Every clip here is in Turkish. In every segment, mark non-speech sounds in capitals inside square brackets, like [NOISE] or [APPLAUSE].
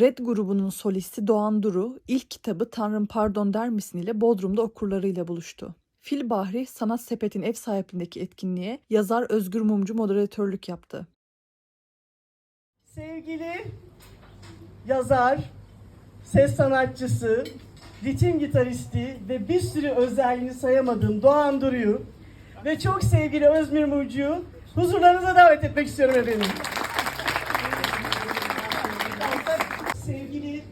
Red grubunun solisti Doğan Duru ilk kitabı Tanrım Pardon Der misin ile Bodrum'da okurlarıyla buluştu. Fil Bahri Sanat Sepet'in ev sahipliğindeki etkinliğe yazar Özgür Mumcu moderatörlük yaptı. Sevgili yazar, ses sanatçısı, ritim gitaristi ve bir sürü özelliğini sayamadığım Doğan Duru'yu ve çok sevgili Özgür Mumcu'yu huzurlarınıza davet etmek istiyorum efendim. Sevgili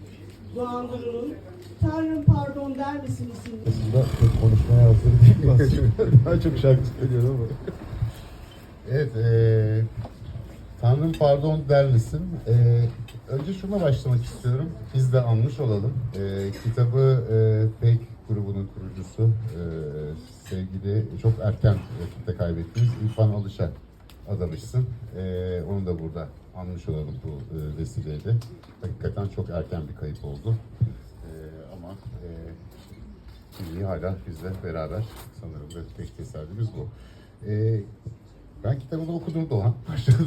Doğan Duru'nun Tanrım Pardon Der misin isimli Aslında çok konuşmaya hazır değilim aslında. [LAUGHS] Daha çok şarkı söylüyorum ama. Evet, eee Tanrım pardon der misin? Eee, önce şuna başlamak istiyorum. Biz de anmış olalım. Eee, kitabı eee Fake grubunun kurucusu eee, sevgili çok erken vakitte kaybettiğimiz İrfan Alış'a adamışsın. Eee, onu da burada anmış olalım bu eee, vesileyle. Hakikaten çok erken bir kayıp oldu. Eee, ama eee Şimdi hala bizle beraber sanırım da tek tesadüfümüz bu. Ee, ben kitabını okudum Doğan. [LAUGHS] Başladı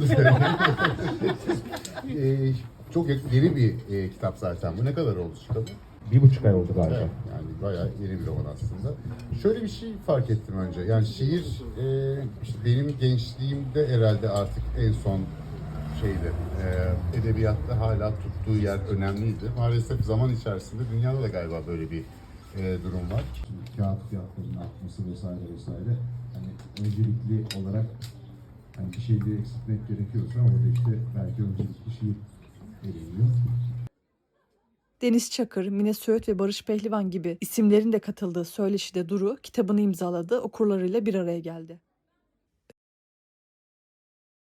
ee, çok yeni bir e, kitap zaten. Bu ne kadar oldu çıkalı? Bir buçuk ay oldu galiba. Evet, yani bayağı yeni bir roman aslında. Şöyle bir şey fark ettim önce. Yani şiir e, işte benim gençliğimde herhalde artık en son şeydi. E, edebiyatta hala tuttuğu yer önemliydi. Maalesef zaman içerisinde dünyada da galiba böyle bir e, durum var. Kağıt fiyatlarının artması vesaire vesaire. Hani öncelikli olarak hani bir şeyleri eksiltmek gerekiyorsa orada işte belki öncelikli şiir veriliyor. Deniz Çakır, Mine Söğüt ve Barış Pehlivan gibi isimlerin de katıldığı söyleşide Duru kitabını imzaladı, okurlarıyla bir araya geldi.